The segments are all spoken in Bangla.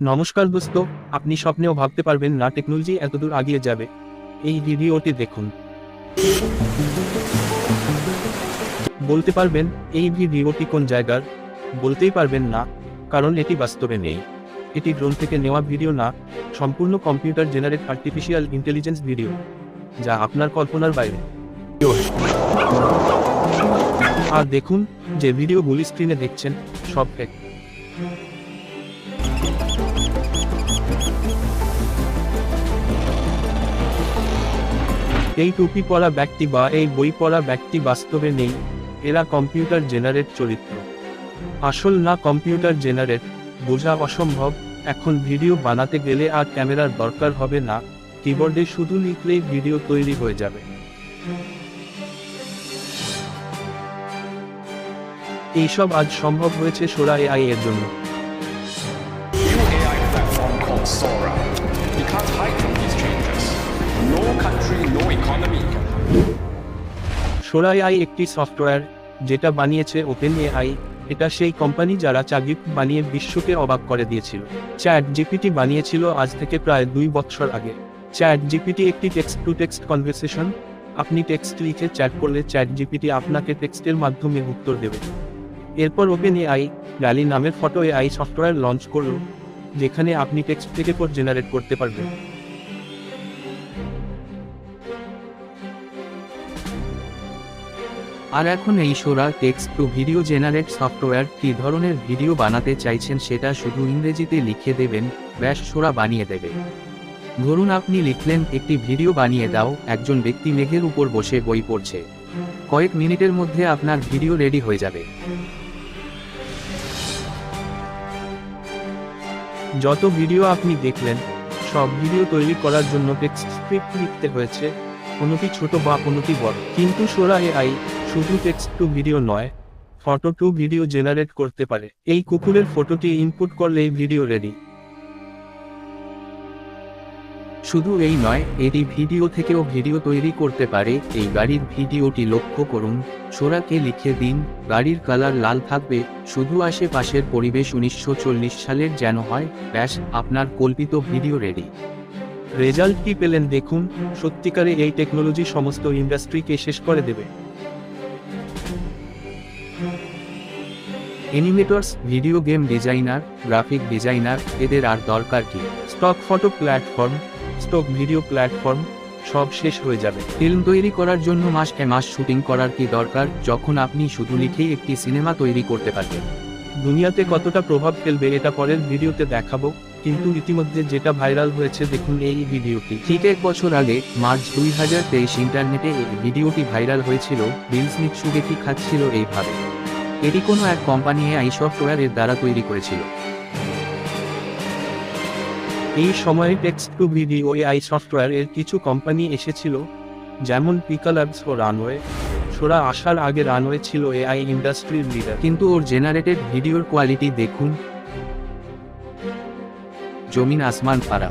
নমস্কার দোস্ত, আপনি স্বপ্নেও ভাবতে পারবেন না টেকনোলজি এতদূর আগিয়ে যাবে। এই ভিডিওটি দেখুন। বলতে পারবেন, এই ভিডিওটি কোন জায়গার? বলতেই পারবেন না, কারণ এটি বাস্তবে নেই। এটি ড্রোন থেকে নেওয়া ভিডিও না, সম্পূর্ণ computer generate artificial intelligence video, যা আপনার কল্পনার বাইরে। আর দেখুন, যে ভিডিওগুলি স্ক্রিনে দেখছেন, সব ফেক এই টুপি পরা ব্যক্তি বা এই বই পড়া ব্যক্তি বাস্তবে নেই, এরা কম্পিউটার জেনারেট চরিত্র। আসল না কম্পিউটার জেনারেট, বোঝা অসম্ভব, এখন ভিডিও বানাতে গেলে আর ক্যামেরার দরকার হবে না, কিবোর্ডে শুধু লিখলেই ভিডিও তৈরি হয়ে যাবে। এইসব আজ সম্ভব হয়েছে সোরা এআই এর জন্য। Country, no economy. Can hide. Sora AI একটি সফটওয়্যার যেটা বানিয়েছে ওপেন এআই এটা সেই কোম্পানি যারা চাগিপ বানিয়ে বিশ্বকে অবাক করে দিয়েছিল। চ্যাট জিপিটি বানিয়েছিল আজ থেকে প্রায় দুই বছর আগে। চ্যাট জিপিটি একটি টেক্সট টু টেক্সট কনভারসেশন আপনি টেক্সট লিখে চ্যাট করলে চ্যাট জিপিটি আপনাকে টেক্সটের মাধ্যমে উত্তর দেবে। এরপর ওপেন এআই র্যালি নামের ফটো এআই সফটওয়্যার লঞ্চ করল যেখানে আপনি টেক্সট থেকে কোড জেনারেট করতে পারবেন। আর এখন এই Sora text to video generate software কি ধরনের ভিডিও বানাতে চাইছেন সেটা শুধু ইংরেজিতে লিখে দেবেন, ব্যাস সোরা বানিয়ে দেবে। ধরুন আপনি লিখলেন, একটি ভিডিও বানিয়ে দাও, একজন ব্যক্তি মেঘের উপর বসে বই পড়ছে। কয়েক মিনিটের মধ্যে আপনার ভিডিও রেডি হয়ে যাবে। যত ভিডিও আপনি দেখলেন, সব ভিডিও তৈরি করার জন্য টেক্সট স্ক্রিপ্ট লিখতে হয়েছে কোনোটি ছোট বা কোনোটি বড়। কিন্তু সোরা এআই শুধু টেক্সট টু ভিডিও নয় ফটো টু ভিডিও জেনারেট করতে পারে। এই কুকুরের ফটোটি ইনপুট করলেই ভিডিও রেডি শুধু এই নয়, এটি ভিডিও থেকেও ভিডিও তৈরি করতে পারে। এই গাড়ির ভিডিওটি লক্ষ্য করুন, সোরাকে লিখে দিন, গাড়ির কালার লাল থাকবে, শুধু আশেপাশের পরিবেশ উনিশশো চল্লিশ সালের যেন হয়, ব্যাস, আপনার কল্পিত ভিডিও রেডি রেজাল্ট কি পেলেন দেখুন, সত্যিকারে এই টেকনোলজি সমস্ত ইন্ডাস্ট্রিকে শেষ করে দেবে। Animators video game designer graphic designer এদের আর দরকার কি? Stock photo platform stock video platform সব শেষ হয়ে যাবে। ফিল্ম তৈরি করার জন্য মাস এ মাস শুটিং করার কি দরকার? যখন আপনি শুধু লিখেই একটি সিনেমা তৈরি করতে পারবেন। দুনিয়াতে কতটা প্রভাব ফেলবে এটা পরের ভিডিওতে দেখাবো, কিন্তু ইতিমধ্যে যেটা ভাইরাল হয়েছে দেখুন এই ভিডিওটি। ঠিক এক বছর আগে, মার্চ দুই হাজার তেইশ ইন্টারনেটে এই ভিডিওটি ভাইরাল হয়েছিল বিল স্মিথ সুগেটি খাচ্ছিল এইভাবে। এটি কোনো এক কোম্পানি এই সফটওয়্যারের দ্বারা তৈরি করেছিল। এই সময়ে text to video AI software এর কিছু কোম্পানি এসেছিল, যেমন পিকালাবস ও রানওয়ে সোরা আসার আগে রানওয়ে ছিল এআই ইন্ডাস্ট্রির লিডার কিন্তু ওর জেনারেটেড ভিডিওর কোয়ালিটি দেখুন। জমিন আসমান পারা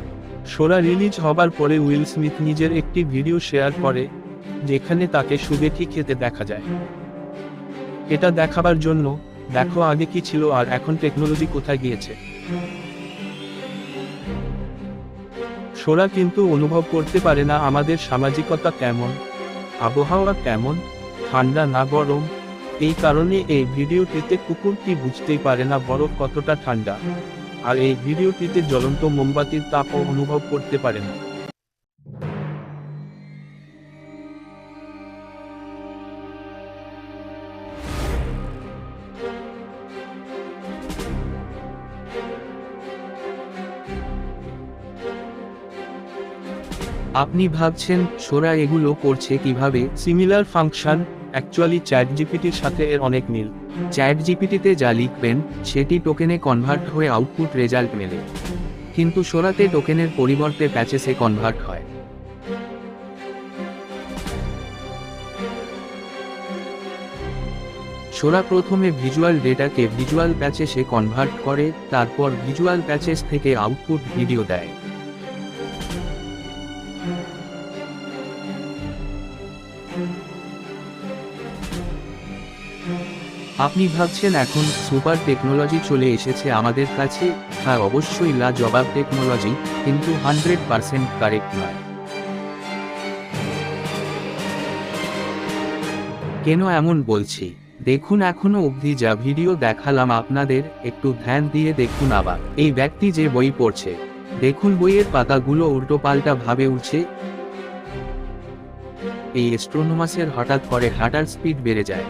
সোরা রিলিজ হবার পরে উইল স্মিথ নিজের একটি ভিডিও শেয়ার করে, যেখানে তাকে সুগেটি খেতে দেখা যায়। এটা দেখাবার জন্য, দেখো আগে কি ছিল আর এখন টেকনোলজি কোথায় গিয়েছে। সোরা কিন্তু অনুভব করতে পারে না আমাদের সামাজিকতা কেমন, আবহাওয়া কেমন, ঠান্ডা না গরম, এই কারণে এই ভিডিওটিতে কুকুরটি বুঝতেই পারে না বরফ কতটা ঠান্ডা। আর এই ভিডিওটিতে জ্বলন্ত মোমবাতির তাপও অনুভব করতে পারে না। আপনি ভাবছেন সোরা এগুলো করছে কীভাবে? সিমিলার ফাংশন অ্যাকচুয়ালি চ্যাট জিপিটির সাথে এর অনেক মিল। চ্যাট জিপিটিতে যা লিখবেন, সেটি টোকেনে কনভার্ট হয়ে আউটপুট রেজাল্ট মেলে। কিন্তু সোরাতে টোকেনের পরিবর্তে প্যাচেসে কনভার্ট হয়। সোরা প্রথমে ভিজুয়াল ডেটাকে ভিজুয়াল প্যাচেসে কনভার্ট করে, তারপর ভিজুয়াল প্যাচেস থেকে আউটপুট ভিডিও দেয়। আপনি ভাবছেন এখন সুপার টেকনোলজি চলে এসেছে আমাদের কাছে? হ্যাঁ অবশ্যই লা জবাব টেকনোলজি, কিন্তু হান্ড্রেড পারসেন্ট কারেক্ট নয়। কেন এমন বলছি? দেখুন, এখনও অবধি যা ভিডিও দেখালাম আপনাদের, একটু ধ্যান দিয়ে দেখুন আবার। এই ব্যক্তি যে বই পড়ছে, দেখুন বইয়ের পাতাগুলো উল্টোপাল্টা ভাবে উঠছে এই অ্যাস্ট্রোনোমাসের হঠাৎ করে হাঁটার স্পিড বেড়ে যায়।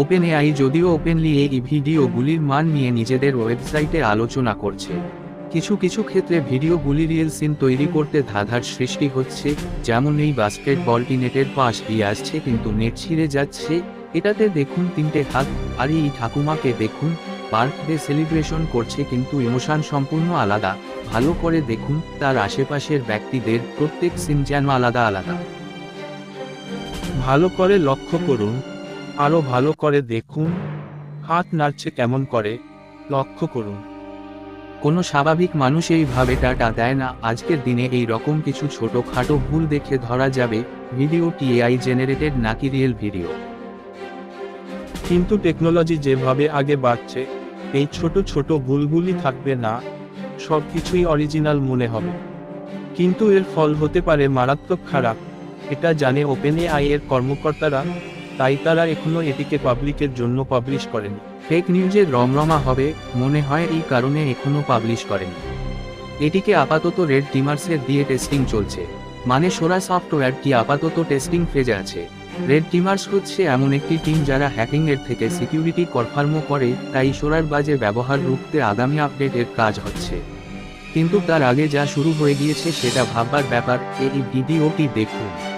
ওপেন এআই যদিও ওপেনলি এই ভিডিওগুলির মান নিয়ে নিজেদের ওয়েবসাইটে আলোচনা করছে। কিছু কিছু ক্ষেত্রে ভিডিওগুলি রিয়েল সিন তৈরি করতে ধাঁধার সৃষ্টি হচ্ছে, যেমন এই বাস্কেটবলটি নেটের পাশ দিয়ে আসছে কিন্তু নেট ছিঁড়ে যাচ্ছে, এটাতে দেখুন তিনটে হাত, আর এই ঠাকুমাকে দেখুন বার্থডে সেলিব্রেশন করছে কিন্তু ইমোশন সম্পূর্ণ আলাদা, ভালো করে দেখুন, তার আশেপাশের ব্যক্তিদের প্রত্যেক সিন যেন আলাদা আলাদা। ভালো করে লক্ষ্য করুন আরও ভালো করে দেখুন, হাত নাড়ছে কেমন করে, লক্ষ্য করুন। কোনো স্বাভাবিক মানুষ এইভাবে টাটা দেয় না, আজকের দিনে এই রকম কিছু ছোটখাটো ভুল দেখে ধরা যাবে ভিডিওটি এআই জেনারেটেড নাকি রিয়েল ভিডিও? কিন্তু টেকনোলজি যেভাবে আগে বাড়ছে, এই ছোট ছোট ভুলগুলি থাকবে না সব কিছুই অরিজিনাল মনে হবে। কিন্তু এর ফল হতে পারে মারাত্মক খারাপ, এটা জানে ওপেন আই এর কর্মকর্তারা তাই তারা এখনও এটিকে পাবলিকের জন্য পাবলিশ করেনি। ফেক নিউজের রমরমা হবে, মনে হয় এই কারণে এখনও পাবলিশ করেনি। এটিকে আপাতত রেড টিমার্সের দিয়ে টেস্টিং চলছে। মানে সোরা সফটওয়্যারটি আপাতত টেস্টিং ফেজে আছে? রেড টিমার্স হচ্ছে এমন একটি টিম যারা হ্যাকিং এর থেকে সিকিউরিটি কনফার্মও করে, তাই সোরার বাজে ব্যবহার রুখতে আগামী আপডেটের কাজ হচ্ছে। কিন্তু তার আগে যা শুরু হয়ে গিয়েছে সেটা ভাববার ব্যাপার, এই ভিডিওটি দেখুন।